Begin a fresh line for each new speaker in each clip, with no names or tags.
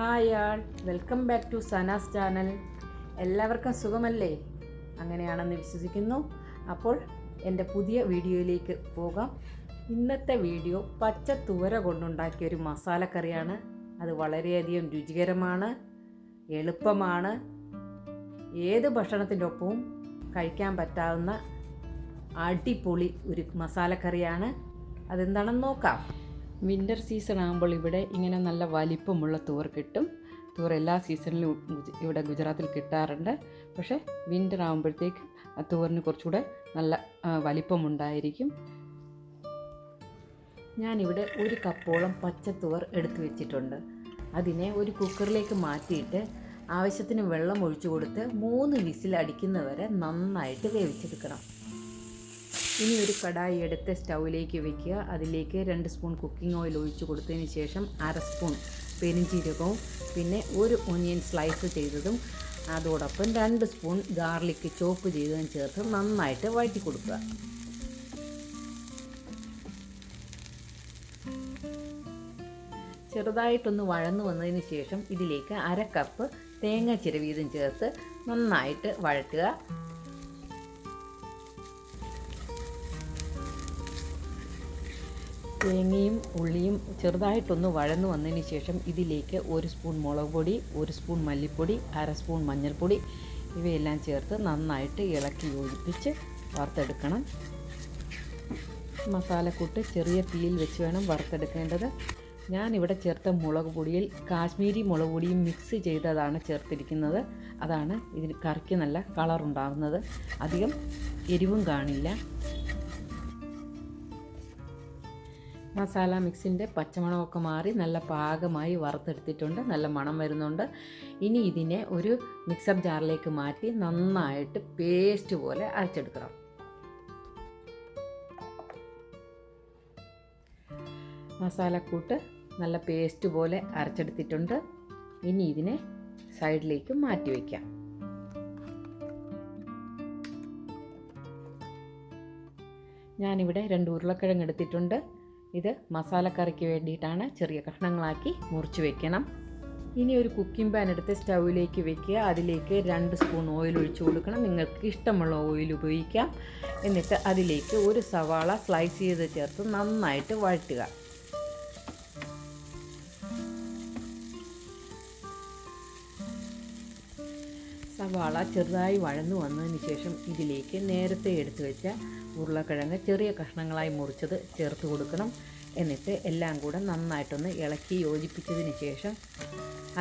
Hi all. Welcome back to Sanas channel. എല്ലാവർക്കും സുഖമല്ലേ? അങ്ങനെയാണെന്ന് വിശ്വസിക്കുന്നു. അപ്പോൾ എന്റെ പുതിയ വീഡിയോയിലേക്ക് പോകാം. ഇന്നത്തെ വീഡിയോ പച്ച തുവര കൊണ്ടുണ്ടാക്കിയ ഒരു മസാലക്കറിയാണ്. അത് വളരെയധികം രുചികരമാണ് എളുപ്പമാണ്. ഏത് ഭക്ഷണത്തിന്റെ ഒപ്പവും കഴിക്കാൻ പറ്റാവുന്ന അടിപൊളി ഒരു മസാലക്കറിയാണ്. അതെന്താണെന്ന് നോക്കാം. വിന്റർ സീസൺ ആകുമ്പോൾ ഇവിടെ ഇങ്ങനെ നല്ല വലിപ്പമുള്ള തൂർ കിട്ടും. തൂർ എല്ലാ സീസണിലും ഇവിടെ ഗുജറാത്തിൽ കിട്ടാറുണ്ട്. പക്ഷേ വിന്റർ ആകുമ്പോഴത്തേക്ക് ആ തൂറിന് കുറച്ചുകൂടെ നല്ല വലിപ്പമുണ്ടായിരിക്കും. ഞാനിവിടെ ഒരു കപ്പോളം പച്ചത്തുവർ എടുത്തു വെച്ചിട്ടുണ്ട്. അതിനെ ഒരു കുക്കറിലേക്ക് മാറ്റിയിട്ട് ആവശ്യത്തിന് വെള്ളം ഒഴിച്ചു കൊടുത്ത് മൂന്ന് വിസിൽ അടിക്കുന്നവരെ നന്നായിട്ട് വേവിച്ചെടുക്കണം. ഇനി ഒരു കടായി എടുത്ത് സ്റ്റൗവിലേക്ക് വെക്കുക. അതിലേക്ക് രണ്ട് സ്പൂൺ കുക്കിംഗ് ഓയിൽ ഒഴിച്ചു കൊടുത്തതിന് ശേഷം അര സ്പൂൺ പെരിഞ്ചീരകവും പിന്നെ ഒരു ഒനിയൻ സ്ലൈസ് ചെയ്തതും അതോടൊപ്പം രണ്ട് സ്പൂൺ ഗാർലിക് ചോപ്പ് ചെയ്തതും ചേർത്ത് നന്നായിട്ട് വഴറ്റി കൊടുക്കുക. ചെറുതായിട്ടൊന്ന് വഴന്നു വന്നതിന് ശേഷം ഇതിലേക്ക് അര കപ്പ് തേങ്ങ ചിരവീതം ചേർത്ത് നന്നായിട്ട് വഴറ്റുക. തേങ്ങയും ഉള്ളിയും ചെറുതായിട്ടൊന്ന് വഴന്നു വന്നതിന് ശേഷം ഇതിലേക്ക് ഒരു സ്പൂൺ മുളക് പൊടി ഒരു സ്പൂൺ മല്ലിപ്പൊടി അര സ്പൂൺ മഞ്ഞൾപ്പൊടി ഇവയെല്ലാം ചേർത്ത് നന്നായിട്ട് ഇളക്കി യോജിപ്പിച്ച് വറുത്തെടുക്കണം. മസാലക്കൂട്ട് ചെറിയ തീയിൽ വെച്ച് വേണം വറുത്തെടുക്കേണ്ടത്. ഞാനിവിടെ ചേർത്ത മുളക് പൊടിയിൽ കാശ്മീരി മുളക് പൊടിയും മിക്സ് ചെയ്തതാണ് ചേർത്തിരിക്കുന്നത്. അതാണ് ഇതിന് കറിക്ക് നല്ല കളർ ഉണ്ടാകുന്നത് അധികം എരിവും കാണില്ല. മസാല മിക്സിന്റെ പച്ചമണമൊക്കെ മാറി നല്ല പാകമായി വറുത്തെടുത്തിട്ടുണ്ട്. നല്ല മണം വരുന്നുണ്ട്. ഇനി ഇതിനെ ഒരു മിക്സർ ജാറിലേക്ക് മാറ്റി നന്നായിട്ട് പേസ്റ്റ് പോലെ അരച്ചെടുക്കണം. മസാലക്കൂട്ട് നല്ല പേസ്റ്റ് പോലെ അരച്ചെടുത്തിട്ടുണ്ട്. ഇനി ഇതിനെ സൈഡിലേക്ക് മാറ്റി വയ്ക്കാം. ഞാനിവിടെ രണ്ട് ഉരുളക്കിഴങ്ങ് എടുത്തിട്ടുണ്ട്. ഇത് മസാലക്കറിക്ക് വേണ്ടിയിട്ടാണ് ചെറിയ കഷ്ണങ്ങളാക്കി മുറിച്ച് വെക്കണം. ഇനി ഒരു കുക്കിംഗ് പാൻ എടുത്ത് സ്റ്റൗവിലേക്ക് വെക്കുക. അതിലേക്ക് രണ്ട് സ്പൂൺ ഓയിൽ ഒഴിച്ചു കൊടുക്കണം. നിങ്ങൾക്ക് ഇഷ്ടമുള്ള ഓയിൽ ഉപയോഗിക്കാം. എന്നിട്ട് അതിലേക്ക് ഒരു സവാള സ്ലൈസ് ചെയ്ത് ചേർത്ത് നന്നായിട്ട് വഴറ്റുക. സവാള ചെറുതായി വഴന്നു വന്നതിന് ശേഷം ഇതിലേക്ക് നേരത്തെ എടുത്തു വെച്ച ഉരുളക്കിഴങ്ങ് ചെറിയ കഷ്ണങ്ങളായി മുറിച്ചത് ചേർത്ത് കൊടുക്കണം. എന്നിട്ട് എല്ലാം കൂടെ നന്നായിട്ടൊന്ന് ഇളക്കി യോജിപ്പിച്ചതിന് ശേഷം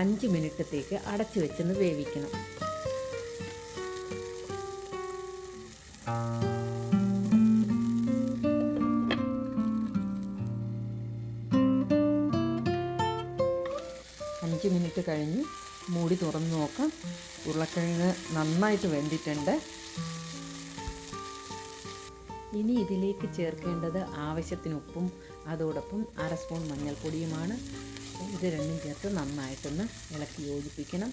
അഞ്ച് മിനിറ്റത്തേക്ക് അടച്ചു വെച്ചൊന്ന് വേവിക്കണം. അഞ്ച് മിനിറ്റ് കഴിഞ്ഞ് മൂടി തുറന്ന് നോക്കാം. ഉരുളക്കിഴങ്ങ് നന്നായിട്ട് വെന്തിട്ടുണ്ട്. ഇനി ഇതിലേക്ക് ചേർക്കേണ്ടത് ആവശ്യത്തിന് ഉപ്പും അതോടൊപ്പം അര സ്പൂൺ മഞ്ഞൾപ്പൊടിയുമാണ്. ഇത് രണ്ടും ചേർത്ത് നന്നായിട്ടൊന്ന് ഇളക്കി യോജിപ്പിക്കണം.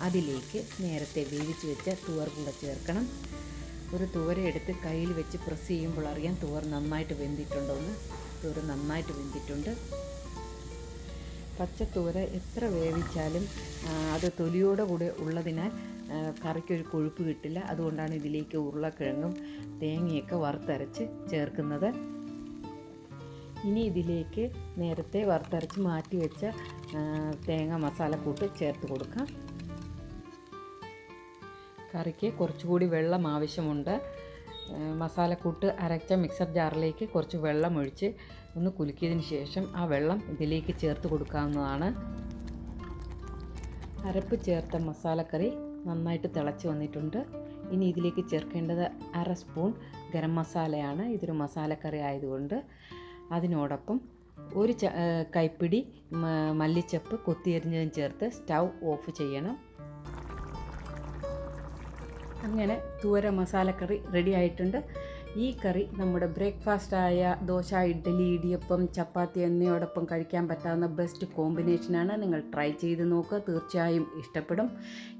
അതിലേക്ക് നേരത്തെ വേവിച്ച് വെച്ച തുവർ കൂടെ ചേർക്കണം. ഒരു തുവര എടുത്ത് കയ്യിൽ വെച്ച് പ്രസ് ചെയ്യുമ്പോൾ അറിയാം തുവർ നന്നായിട്ട് വെന്തിട്ടുണ്ടോ എന്ന് തുവർ നന്നായിട്ട് വെന്തിട്ടുണ്ട്. പച്ചത്തൂര എത്ര വേവിച്ചാലും അത് തൊലിയോടെ കൂടെ ഉള്ളതിനാൽ കറിക്കൊരു കൊഴുപ്പ് കിട്ടില്ല. അതുകൊണ്ടാണ് ഇതിലേക്ക് ഉരുളക്കിഴങ്ങും തേങ്ങയൊക്കെ വറുത്തരച്ച് ചേർക്കുന്നത്. ഇനി ഇതിലേക്ക് നേരത്തെ വറുത്തരച്ച് മാറ്റി വെച്ച തേങ്ങ മസാലക്കൂട്ട് ചേർത്ത് കൊടുക്കാം. കറിക്ക് കുറച്ചുകൂടി വെള്ളം ആവശ്യമുണ്ട്. മസാലക്കൂട്ട് അരച്ച മിക്സർ ജാറിലേക്ക് കുറച്ച് വെള്ളം ഒഴിച്ച് ഒന്ന് കുലുക്കിയതിന് ശേഷം ആ വെള്ളം ഇതിലേക്ക് ചേർത്ത് കൊടുക്കാവുന്നതാണ്. അരപ്പ് ചേർത്ത മസാലക്കറി നന്നായിട്ട് തിളച്ച് വന്നിട്ടുണ്ട്. ഇനി ഇതിലേക്ക് ചേർക്കേണ്ടത് അര സ്പൂൺ ഗരം മസാലയാണ്. ഇതൊരു മസാലക്കറി ആയതുകൊണ്ട് അതിനോടൊപ്പം ഒരു ച കൈപ്പിടി മല്ലിച്ചപ്പ് കൊത്തിയെറിഞ്ഞതും ചേർത്ത് സ്റ്റൗ ഓഫ് ചെയ്യണം. അങ്ങനെ തൂര മസാലക്കറി റെഡി ആയിട്ടുണ്ട്. ഈ കറി നമ്മുടെ ബ്രേക്ക്ഫാസ്റ്റായ ദോശ ഇഡ്ഡലി ഇടിയപ്പം ചപ്പാത്തി എന്നിവയോടൊപ്പം കഴിക്കാൻ പറ്റാവുന്ന ബെസ്റ്റ് കോമ്പിനേഷനാണ് നിങ്ങൾ ട്രൈ ചെയ്ത് നോക്കുക തീർച്ചയായും ഇഷ്ടപ്പെടും.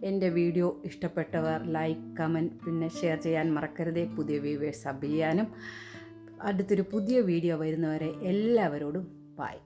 എന്റെ വീഡിയോ ഇഷ്ടപ്പെട്ടവർ ലൈക്ക് കമന്റ് പിന്നെ ഷെയർ ചെയ്യാൻ മറക്കരുതേ. പുതിയ വ്യൂവേഴ്സ് സബ് ചെയ്യാനും അടുത്തൊരു പുതിയ വീഡിയോ വരുന്നവരെ എല്ലാവരോടും ബായ്